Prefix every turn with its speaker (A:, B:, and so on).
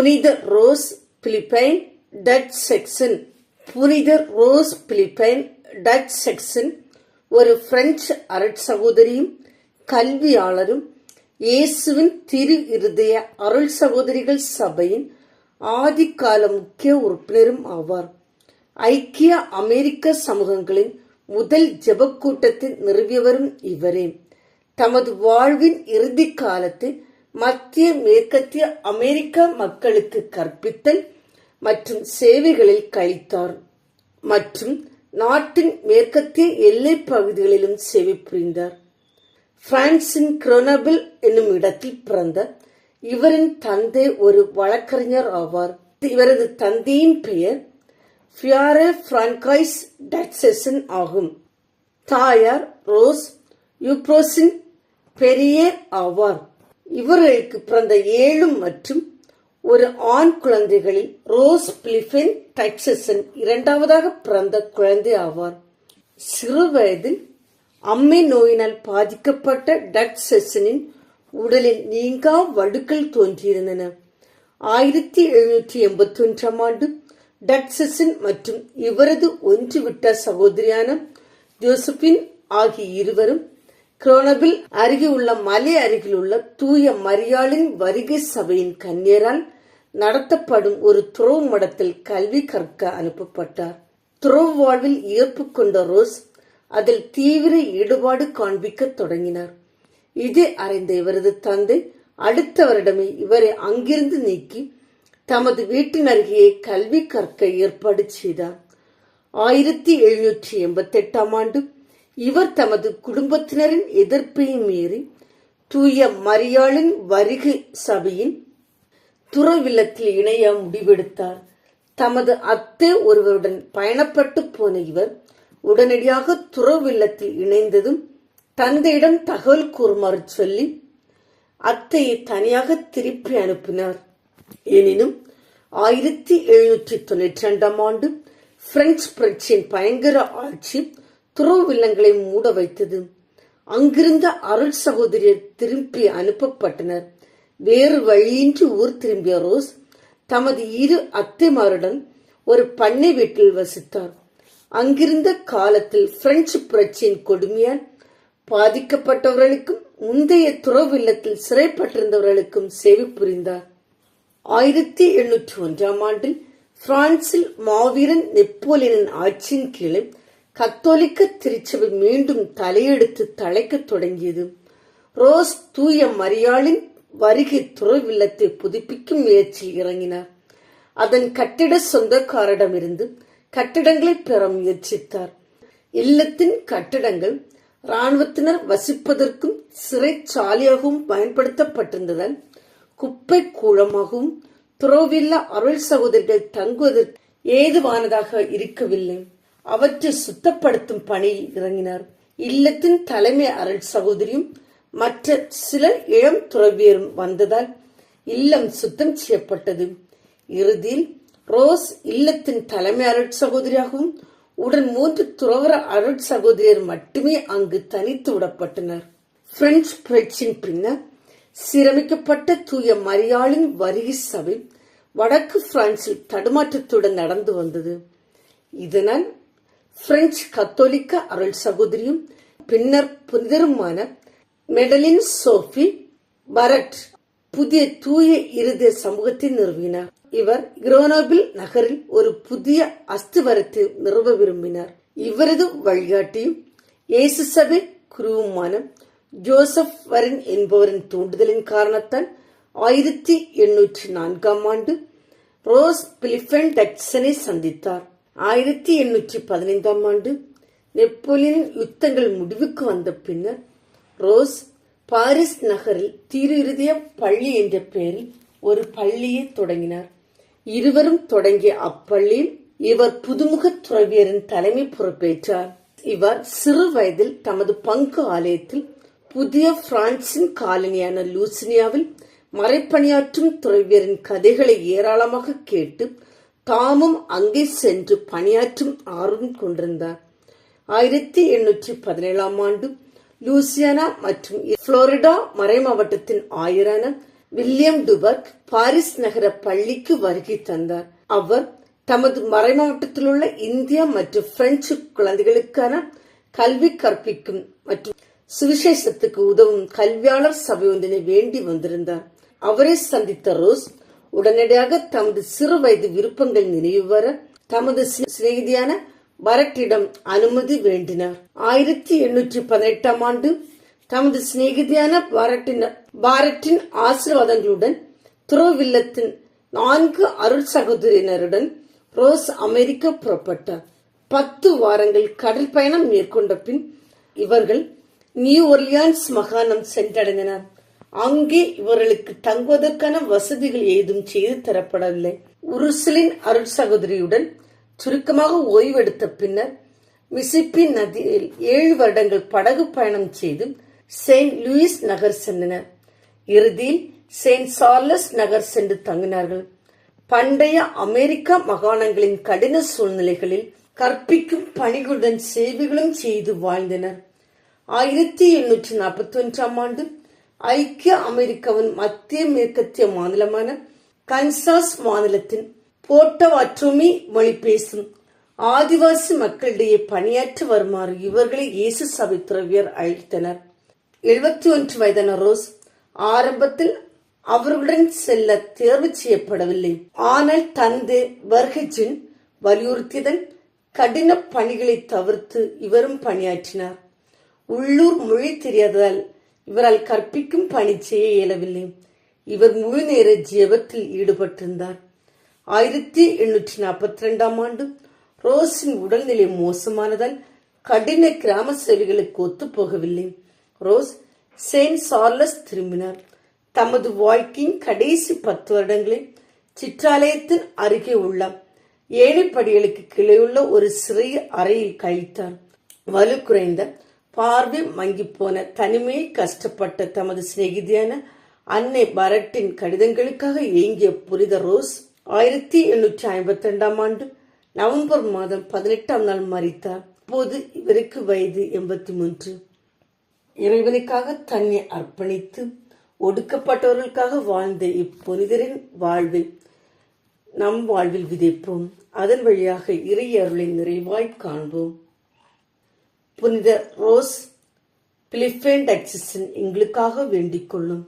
A: புனித Rose Philippine Duchesne புனித Rose Philippine Duchesne ஒரு பிரெஞ்சு அருட்சகோதரியும் கல்வியாளரும் இயேசுவின் திரு இருதய அருள் சகோதரிகள் சபையின் ஆதிக்கால முக்கிய உறுப்பினரும் ஆவார். ஐக்கிய அமெரிக்க சமூகங்களின் முதல் ஜெபக் கூட்டத்தை நிறுவியவரும் இவரே. தமது வாழ்வின் இறுதி காலத்தில் மத்திய மேற்கத்திய அமெரிக்க மக்களுக்கு கற்பித்தல் மற்றும் சேவைகளில் கழித்தார். மற்றும் நாட்டின் மேற்கத்திய எல்லைப் பகுதிகளிலும் சேவை புரிந்தார். பிரான்சின் குரோனபிள் என்னும் இடத்தில் பிறந்த இவரின் தந்தை ஒரு வழக்கறிஞர் ஆவார். இவரது தந்தையின் பெயர் ஃபியாரே பிரான்காய்ஸ் டட்செசன் ஆகும். தாயார் ரோஸ் யூப்ரோசின் பெரியர் ஆவார். இவர்களுக்கு பிறந்த ஏழு மற்றும் ஒரு ஆண் குழந்தைகளில் ரோஸ் பிலிஃபின் டக்சசன் இரண்டாவதாக பிறந்த குழந்தை ஆவார். சிறு வயதில் அம்மை நோயினால் பாதிக்கப்பட்ட டக்சனின் உடலில் நீங்கா வடுக்கள் தோன்றியிருந்தன. ஆயிரத்தி எழுநூற்றி எண்பத்தி ஒன்றாம் ஆண்டு டட்சசன் மற்றும் இவரது ஒன்றுவிட்ட சகோதரியான ஜோசபின் ஆகிய இருவரும் குரோனபில் அருகே உள்ள மலை அருகில் உள்ள தூய மரியாளின் வருகை சபையின் கன்னியரால் நடத்தப்படும் ஒரு துறவு மடத்தில் கல்வி கற்க அனுப்பப்பட்டார். துறவு வாழ்வில் ஈர்ப்பு கொண்ட ரோஸ் அதில் தீவிர ஈடுபாடு காண்பிக்க தொடங்கினார். இதை அறிந்த இவரது தந்தை அடுத்த வருடமே இவரை அங்கிருந்து நீக்கி தமது வீட்டின் அருகே கல்வி கற்க ஏற்பாடு செய்தார். ஆயிரத்தி எழுநூற்றி எண்பத்தி எட்டாம் ஆண்டு இவர் தமது குடும்பத்தினரின் எதிர்ப்பையும் மீறி தூய மரியாளின் வருகை சபையின் துறவில்லத்தில் இணைய முடிவெடுத்தார். தமது அத்தை ஒருவருடன் பயணப்பட்டு போன இவர் உடனடியாக துறவில்லத்தில் இணைந்ததும் தந்தையிடம் தகவல் கூறுமாறு சொல்லி அத்தையை தனியாக திருப்பி அனுப்பினார். எனினும் ஆயிரத்தி எழுநூற்றி தொண்ணூற்றி ரெண்டாம் ஆண்டு பிரெஞ்சு புரட்சியின் பயங்கர ஆட்சி துறவில்லங்களை மூட வைத்தது. அங்கிருந்த அருள் சகோதரியர் திரும்பி அனுப்பப்பட்டனர். வேறு வழியின்றி ஊர் திரும்பிய ரோஸ் தமது இரு அத்தைமாருடன் ஒரு பண்ணை வீட்டில் வசித்தார். அங்கிருந்த காலத்தில் பிரெஞ்சு புரட்சியின் கொடுமையால் பாதிக்கப்பட்டவர்களுக்கும் முந்தைய துறவு இல்லத்தில் சிறைப்பட்டிருந்தவர்களுக்கும் சேவை புரிந்தார். ஆயிரத்தி எண்ணூற்றி ஒன்றாம் ஆண்டில் பிரான்சில் மாவீரன் நெப்போலியனின் ஆட்சியின் கீழே கத்தோலிக்க திருச்சபை மீண்டும் தலையெடுத்து தழைக்கத் தொடங்கியது. ரோஸ் தூய மரியாளின் வருகை துறவில்லத்தை புதுப்பிக்கும் முயற்சியில் இறங்கினார். அதன் கட்டிட சொந்தக்காரிடமிருந்து கட்டிடங்களை பெற முயற்சித்தார். இல்லத்தின் கட்டிடங்கள் இராணுவத்தினர் வசிப்பதற்கும் சிறைச்சாலையாகவும் பயன்படுத்தப்பட்டிருந்ததால் குப்பை கூளமாகவும் துறவில்லா அருள் சகோதரிகள் தங்குவதற்கு ஏதுவானதாக இருக்கவில்லை. அவற்றை சுத்தப்படுத்தும் பணியில் இறங்கினார். இல்லத்தின் தலைமை அருள் சகோதரியும் மற்ற சில இளம் துறவியரும் வந்ததால் இல்லம் சுத்தம் செய்யப்பட்டது. இறுதியில் ரோஸ் இல்லத்தின் தலைமை அருட் சகோதரியாகவும் உடன் மூன்று துறவர அருட் சகோதரியர் மட்டுமே அங்கு தனித்து விடப்பட்டனர். பிரெஞ்சு புரட்சியின் பின்னர் சீரமைக்கப்பட்ட தூய மரியாளின் வருகை சபை வடக்கு பிரான்சில் தடுமாற்றத்துடன் நடந்து வந்தது. இதனால் பிரெஞ்சு கத்தோலிக்க அருள் சகோதரியும் பின்னர் புனிதருமான மெடலின் சோஃபி பரட் புதிய தூய இருதய சமூகத்தை நிறுவினார் இவர் கிரோனோபில் நகரில் ஒரு புதிய அஸ்திவரத்தை நிறுவ விரும்பினார் இவரது வழிகாட்டியும் இயேசு சபை குருவுமான ஜோசப் வரன் என்பவரின் தூண்டுதலின் காரணத்தால் ஆயிரத்தி எண்ணூற்றி நான்காம் ஆண்டு ரோஸ் பிலிஃபன் டக்சனை சந்தித்தார் ஆயிரத்தி எண்ணூற்றி பதினைந்தாம் ஆண்டு நெப்போலியன் யுத்தங்கள் முடிவுக்கு வந்த பின்னர் ரோஸ் பாரிஸ் நகரில் திரு பள்ளி என்ற பெயரில் ஒரு பள்ளியை தொடங்கினார். இருவரும் தொடங்கிய அப்பள்ளியில் இவர் புதுமுக துறவியரின் தலைமை பொறுப்பேற்றார். இவர் சிறு வயதில் தமது பங்கு ஆலயத்தில் புதிய பிரான்சின் காலனியான லூசினியாவில் மறைப்பணியாற்றும் துறவியரின் கதைகளை ஏராளமாக கேட்டு தாமும் அங்கே சென்று பணியாற்றும் ஆர்வம் கொண்டிருந்தார். ஆயிரத்தி எண்ணூற்றி பதினேழாம் ஆண்டு லூசியானா மற்றும் புளோரிடா மறைமாவட்டத்தின் ஆயரான வில்லியம் டுபர்க் பாரிஸ் நகர பள்ளிக்கு வருகை தந்தார். அவர் தமது மறைமாவட்டத்தில் உள்ள இந்தியா மற்றும் பிரெஞ்சு குழந்தைகளுக்கான கல்வி கற்பிக்கும் மற்றும் சுவிசேஷத்துக்கு உதவும் கல்வியாளர் சபை ஒன்றினை வேண்டி வந்திருந்தார். அவரை சந்தித்த ரோஸ் உடனடியாக தமது சிறு வயது விருப்பங்கள் நினைவு வர தமது சிநேகிதியான பரட்டிடம் அனுமதி வேண்டினார். ஆயிரத்தி எண்ணூற்றி பதினெட்டாம் ஆண்டு தமது சிநேகிதியான பாரட்டின் பாரட்டின் ஆசீர்வாதங்களுடன் துரோவில்லத்தின் நான்கு அருள் சகோதரியினருடன் ரோஸ் அமெரிக்கா புறப்பட்டார். பத்து வாரங்கள் கடல் பயணம் மேற்கொண்ட பின் இவர்கள் நியூ ஒர்லியான்ஸ் மகாணம் சென்றடைந்தனர். அங்கே இவர்களுக்கு தங்குவதற்கான வசதிகள் ஏதும் செய்து தரப்படவில்லை. உருசலின் அருள் சகோதரியுடன் சுருக்கமாக ஓய்வெடுத்த பின்னர் மிசிப்பி நதியில் ஏழு வருடங்கள் படகு பயணம் செய்து செயின்ட் லூயிஸ் நகர் சென்றனர். இறுதியில் செயின்ட் சார்லஸ் நகர் சென்று தங்கினார்கள். பண்டைய அமெரிக்கா மாகாணங்களின் கடின சூழ்நிலைகளில் கற்பிக்கும் பணிகளுடன் சேவைகளும் செய்து வாழ்ந்தனர். ஆயிரத்தி எண்ணூற்றி நாற்பத்தி ஒன்றாம் ஆண்டு ஐக்கிய அமெரிக்காவின் மத்திய மேற்கத்திய மாநிலமான கன்சாஸ் மாநிலத்தின் போட்டவாற்றுமி மொழி பேசும் ஆதிவாசி மக்களிடையே பணியாற்றி வருமாறு இவர்களை இயேசு சபை துறவியர் அழைத்தனர். எழுபத்தி ஒன்று வயதான ரோஸ் ஆரம்பத்தில் அவர்களுடன் செல்ல தேர்வு செய்யப்படவில்லை. ஆனால் தந்தை வர்கஜின் வலியுறுத்தியதன் கடின பணிகளை தவிர்த்து இவரும் பணியாற்றினார். உள்ளூர் மொழி தெரியாததால் இவரால் கற்பிக்கும் பணி செய்ய இயலவில்லை. இவர் முழு நேர ஜெபத்தில் ஈடுபட்டிருந்தார். ஆயிரத்தி எண்ணூற்றி நாற்பத்தி ரெண்டாம் ஆண்டு ரோஸின் உடல்நிலை மோசமானதால் கடின கிராம சேவைகளுக்கு ஒத்துப்போகவில்லை ரோஸ் செயின்ட் சார்லஸ் திரும்பினார். தமது வாழ்க்கையின் கடைசி பத்து வருடங்களில் சிற்றாலயத்தின் அருகே உள்ள ஏழைப்படிகளுக்கு கீழேயுள்ள ஒரு சிறிய அறையில் கழித்தார். வலு குறைந்த பார்வை மங்கி போன கஷ்டப்பட்ட தமது சிநேகிதியான அன்னை பரட்டின் கடிதங்களுக்காக ஏங்கிய புனித ரோஸ் ஆயிரத்தி எண்ணூற்றி ஐம்பத்தி ரெண்டாம் ஆண்டு நவம்பர் மாதம் பதினெட்டாம் நாள் மறித்தார். அப்போது இவருக்கு வயது எண்பத்தி மூன்று. இறைவனுக்காக தன்னை அர்ப்பணித்து ஒடுக்கப்பட்டவர்களுக்காக வாழ்ந்த இப்புனிதரின் வாழ்வை நம் வாழ்வில் விதைப்போம். அதன் வழியாக இறை அருளை நிறைவாய் காண்போம். புனித ரோஸ் பிலிப்பேன் டச்சிசன் எங்களுக்காக வேண்டிக் கொள்ளும்.